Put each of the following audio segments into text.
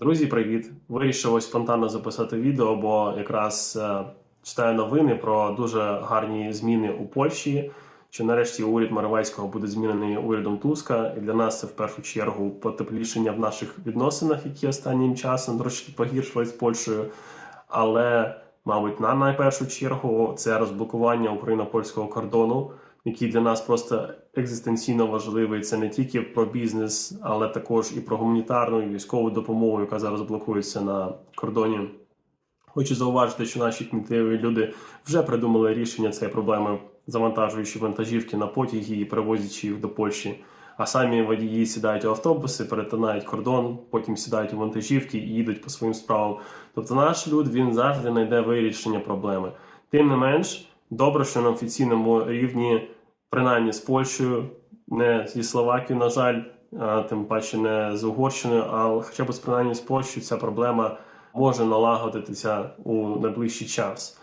Друзі, привіт! Вирішив ось спонтанно записати відео, бо якраз е, читаю новини про дуже гарні зміни у Польщі. Що нарешті уряд Моровецького буде змінений урядом Туска, і для нас це в першу чергу потеплішення в наших відносинах, які останнім часом трошки погіршились з Польщею. Але, мабуть, на найпершу чергу це розблокування україно-польського кордону, який для нас просто екзистенційно важливий. Це не тільки про бізнес, але також і про гуманітарну і військову допомогу, яка зараз блокується на кордоні. Хочу зауважити, що наші кмітливі люди вже придумали рішення цієї проблеми, завантажуючи вантажівки на потяги і перевозячи їх до Польщі. А самі водії сідають у автобуси, перетинають кордон, потім сідають у вантажівки і їдуть по своїм справам. Тобто наш люд він завжди знайде вирішення проблеми. Тим не менш, добре, що на офіційному рівні, принаймні з Польщею, не зі Словакією, на жаль, а тим паче не з Угорщиною, а хоча б принаймні з Польщею ця проблема може налагодитися у найближчий час.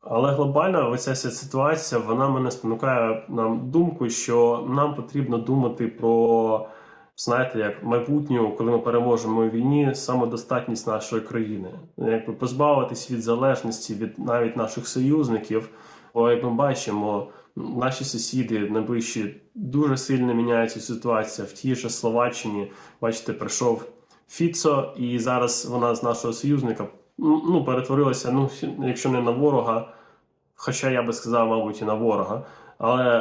Але глобально оця вся ситуація вона мене спонукає нам думку, що нам потрібно думати про знаєте, як майбутню, коли ми переможемо у війні, самодостатність нашої країни, якби позбавитись від залежності від навіть наших союзників. Бо як ми бачимо, наші сусіди найближчі дуже сильно міняється ситуація в тій же Словаччині. Бачите, прийшов Фіцо, і зараз вона з нашого союзника ну перетворилася. Ну якщо не на ворога, хоча я би сказав, мабуть, і на ворога. Але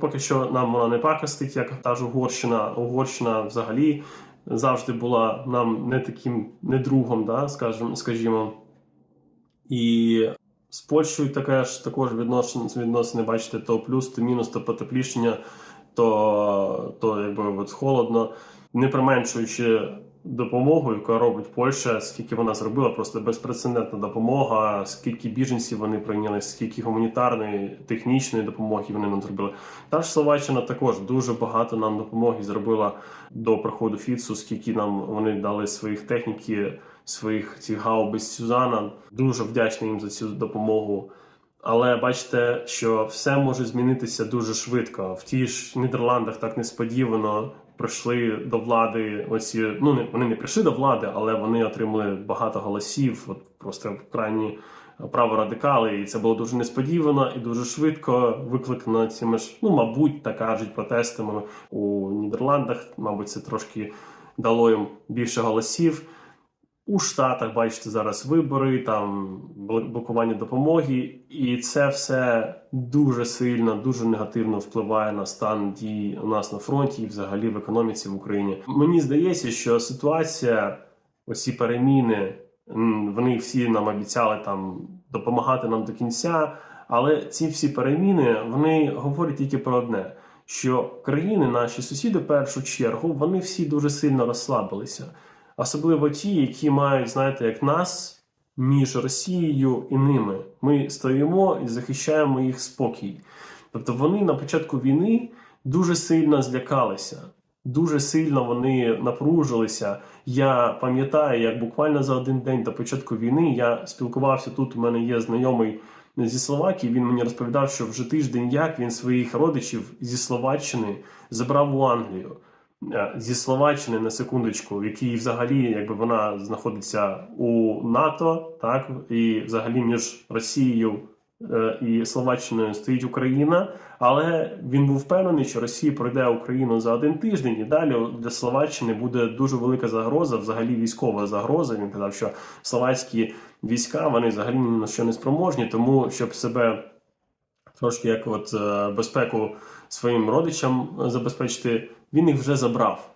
поки що нам вона не пакостить, як та ж Угорщина. Угорщина взагалі завжди була нам не таким не другом, да, скажімо, скажімо. І з Польщею таке ж також відносини, відносини, бачите, то плюс, то мінус, то потеплішення, то, то якби от холодно, не применшуючи допомогу, яку робить Польща, скільки вона зробила, просто безпрецедентна допомога, скільки біженців вони прийняли, скільки гуманітарної, технічної допомоги вони нам зробили. Та ж Словаччина також дуже багато нам допомоги зробила до приходу Фіцу, скільки нам вони дали своїх техніки, своїх цих гаубиць Сюзана. Дуже вдячний їм за цю допомогу. Але бачите, що все може змінитися дуже швидко. В ті ж Нідерландах так несподівано прийшли до влади. Оці ну не вони не прийшли до влади, але вони отримали багато голосів. От просто крайні праворадикали, і це було дуже несподівано і дуже швидко викликано цими ж, ну мабуть, так кажуть, протестами у Нідерландах. Мабуть, це трошки дало їм більше голосів. У Штатах, бачите, зараз вибори, там блокування допомоги, і це все дуже сильно, дуже негативно впливає на стан дій у нас на фронті і взагалі в економіці в Україні. Мені здається, що ситуація, оці переміни, вони всі нам обіцяли там допомагати нам до кінця. Але ці всі переміни вони говорять тільки про одне: що країни, наші сусіди, в першу чергу, вони всі дуже сильно розслабилися особливо ті, які мають, знаєте, як нас між Росією і ними. Ми стоїмо і захищаємо їх спокій. Тобто вони на початку війни дуже сильно злякалися, дуже сильно вони напружилися. Я пам'ятаю, як буквально за один день до початку війни я спілкувався тут. У мене є знайомий. Зі Словакії він мені розповідав, що вже тиждень як він своїх родичів зі Словаччини забрав у Англію. Е, зі Словаччини на секундочку, в якій взагалі якби вона знаходиться у НАТО, так і взагалі між Росією е, і Словаччиною стоїть Україна, але він був впевнений, що Росія пройде Україну за один тиждень, і далі для Словаччини буде дуже велика загроза, взагалі військова загроза. Він казав, що словацькі війська вони взагалі ні на що не спроможні, тому щоб себе трошки як от е, безпеку своїм родичам забезпечити він їх вже забрав.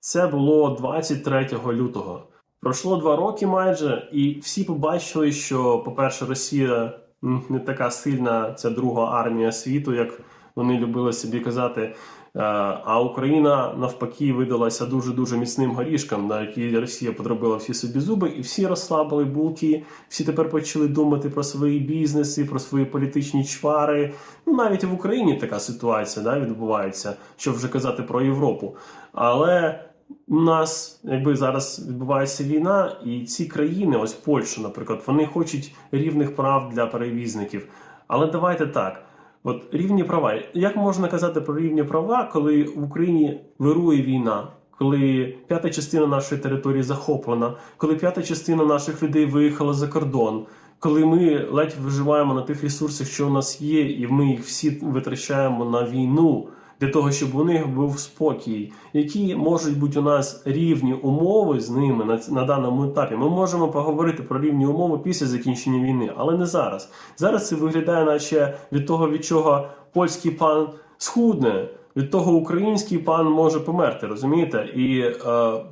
Це було 23 лютого. Пройшло два роки майже, і всі побачили, що, по-перше, Росія не така сильна, ця друга армія світу, як вони любили собі казати. Е, а Україна навпаки видалася дуже дуже міцним горішком, на який Росія подробила всі собі зуби, і всі розслабили булки. Всі тепер почали думати про свої бізнеси, про свої політичні чвари. Ну навіть в Україні така ситуація да, відбувається, що вже казати про Європу. Але у нас, якби зараз відбувається війна, і ці країни, ось Польща, наприклад, вони хочуть рівних прав для перевізників. Але давайте так. От рівні права. Як можна казати про рівні права, коли в Україні вирує війна, коли п'ята частина нашої території захоплена, коли п'ята частина наших людей виїхала за кордон, коли ми ледь виживаємо на тих ресурсах, що у нас є, і ми їх всі витрачаємо на війну для того, щоб у них був спокій, які можуть бути у нас рівні умови з ними на, на даному етапі. Ми можемо поговорити про рівні умови після закінчення війни, але не зараз. Зараз це виглядає, наче від того, від чого польський пан схудне, від того український пан може померти, розумієте? І е,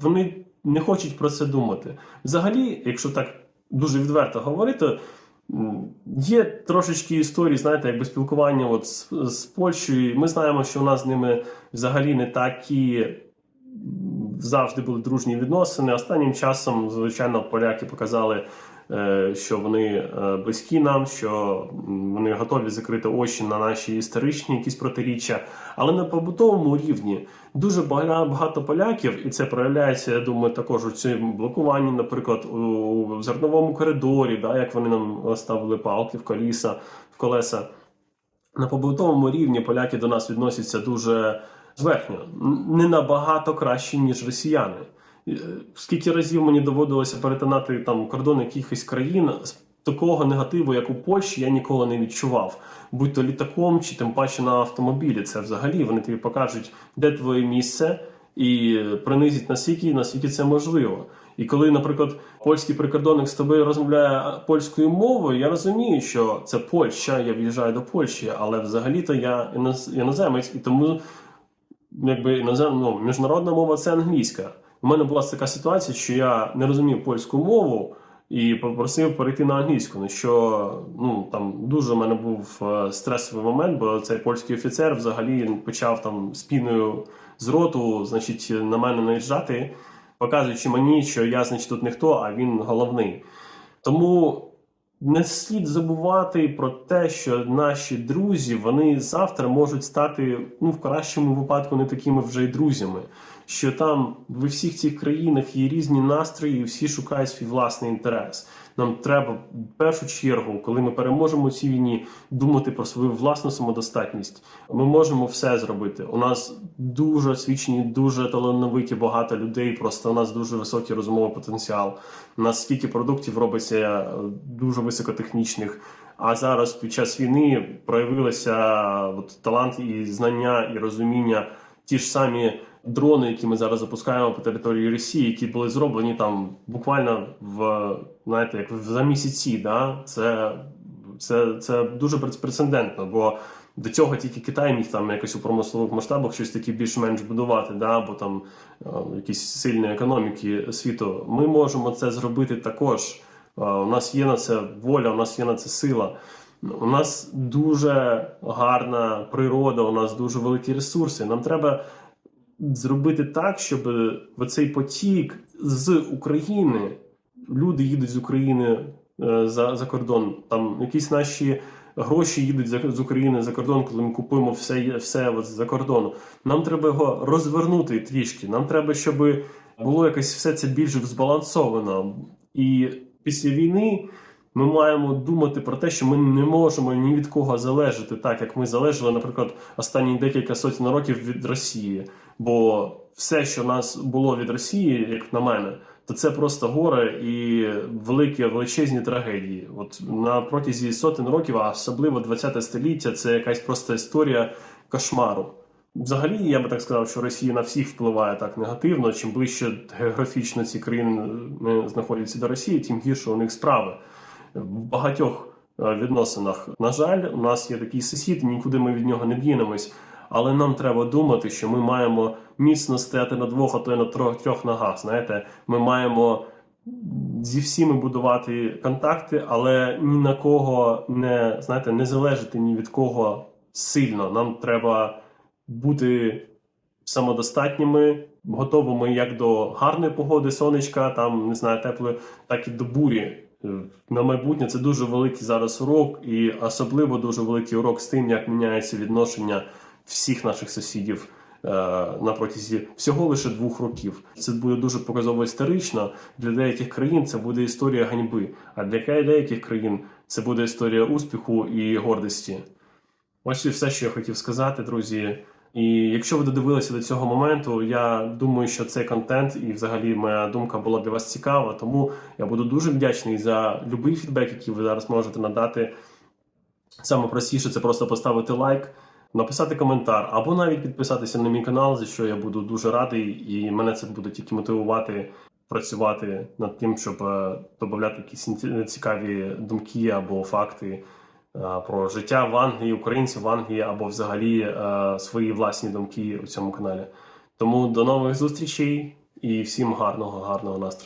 вони не хочуть про це думати. Взагалі, якщо так дуже відверто говорити. Є трошечки історії, знаєте, якби спілкування от з, з Польщею. Ми знаємо, що у нас з ними взагалі не такі завжди були дружні відносини. Останнім часом, звичайно, поляки показали, що вони е, близькі нам, що вони готові закрити очі на наші історичні якісь протиріччя. Але на побутовому рівні дуже багато поляків, і це проявляється, я думаю, також у цьому блокуванні, наприклад, у зерновому коридорі, да, як вони нам ставили палки в коліса, в колеса. На побутовому рівні поляки до нас відносяться дуже зверхньо, не набагато краще, ніж росіяни. Е, Скільки разів мені доводилося перетинати там кордон якихось країн такого негативу, як у Польщі, я ніколи не відчував. Будь то літаком чи тим паче на автомобілі. Це взагалі вони тобі покажуть, де твоє місце, і принизять настільки, наскільки це можливо. І коли, наприклад, польський прикордонник з тобою розмовляє польською мовою, я розумію, що це Польща, я в'їжджаю до Польщі, але взагалі-то я іноз- іноземець, і тому якби інозем... ну, міжнародна мова це англійська. У мене була така ситуація, що я не розумів польську мову і попросив перейти на англійську. На що ну там дуже в мене був е, стресовий момент, бо цей польський офіцер взагалі почав там спіною з роту, значить, на мене наїжджати, показуючи мені, що я, значить, тут не хто, а він головний. Тому не слід забувати про те, що наші друзі вони завтра можуть стати ну в кращому випадку не такими вже й друзями. Що там в всіх цих країнах є різні настрої, і всі шукають свій власний інтерес. Нам треба в першу чергу, коли ми переможемо цій війні, думати про свою власну самодостатність. Ми можемо все зробити. У нас дуже освічені, дуже талановиті багато людей. Просто у нас дуже високий розумовий потенціал. У нас скільки продуктів робиться е, дуже високотехнічних. А зараз під час війни проявилися от, талант і знання і розуміння. Ті ж самі дрони, які ми зараз запускаємо по території Росії, які були зроблені там буквально в знаєте, як за місяці. Да? Це, це, це дуже безпрецедентно, бо до цього тільки Китай міг там якось у промислових масштабах щось таке більш-менш будувати, да? або там е, якісь сильні економіки світу. Ми можемо це зробити також. Е, У нас є на це воля, у нас є на це сила. У нас дуже гарна природа, у нас дуже великі ресурси. Нам треба зробити так, щоб оцей потік з України, люди їдуть з України е, за, за кордон, там якісь наші гроші їдуть з України за кордон, коли ми купуємо все, все за кордону. Нам треба його розвернути трішки. Нам треба, щоб було якось все це більш збалансовано. І після війни ми маємо думати про те, що ми не можемо ні від кого залежати, так як ми залежали, наприклад, останні декілька сотень років від Росії. Бо все, що нас було від Росії, як на мене, то це просто горе і великі величезні трагедії. От на протязі сотень років, а особливо 20 століття, це якась просто історія кошмару. Взагалі, я би так сказав, що Росія на всіх впливає так негативно. Чим ближче географічно ці країни знаходяться до Росії, тим гірше у них справи. В багатьох е, відносинах, на жаль, у нас є такий сусід, нікуди ми від нього не дінемось. Але нам треба думати, що ми маємо міцно стояти на двох, а то й на трьох, трьох ногах. Знаєте, ми маємо зі всіми будувати контакти, але ні на кого не знаєте, не залежати ні від кого сильно. Нам треба бути самодостатніми, готовими як до гарної погоди, сонечка, там не знаю, теплої, так і до бурі. На майбутнє це дуже великий зараз урок, і особливо дуже великий урок з тим, як міняється відношення всіх наших сусідів е, на протязі всього лише двох років. Це буде дуже показово історично. Для деяких країн це буде історія ганьби, а для деяких країн це буде історія успіху і гордості. Ось і все, що я хотів сказати, друзі. І якщо ви додивилися до цього моменту, я думаю, що цей контент і взагалі моя думка була для вас цікава. Тому я буду дуже вдячний за будь-який фідбек, який ви зараз можете надати. Саме простіше це просто поставити лайк, написати коментар або навіть підписатися на мій канал, за що я буду дуже радий, і мене це буде тільки мотивувати працювати над тим, щоб е, додати якісь цікаві думки або факти е, про життя в Англії, українців в Англії, або взагалі е, свої власні думки у цьому каналі. Тому до нових зустрічей і всім гарного, гарного настрою.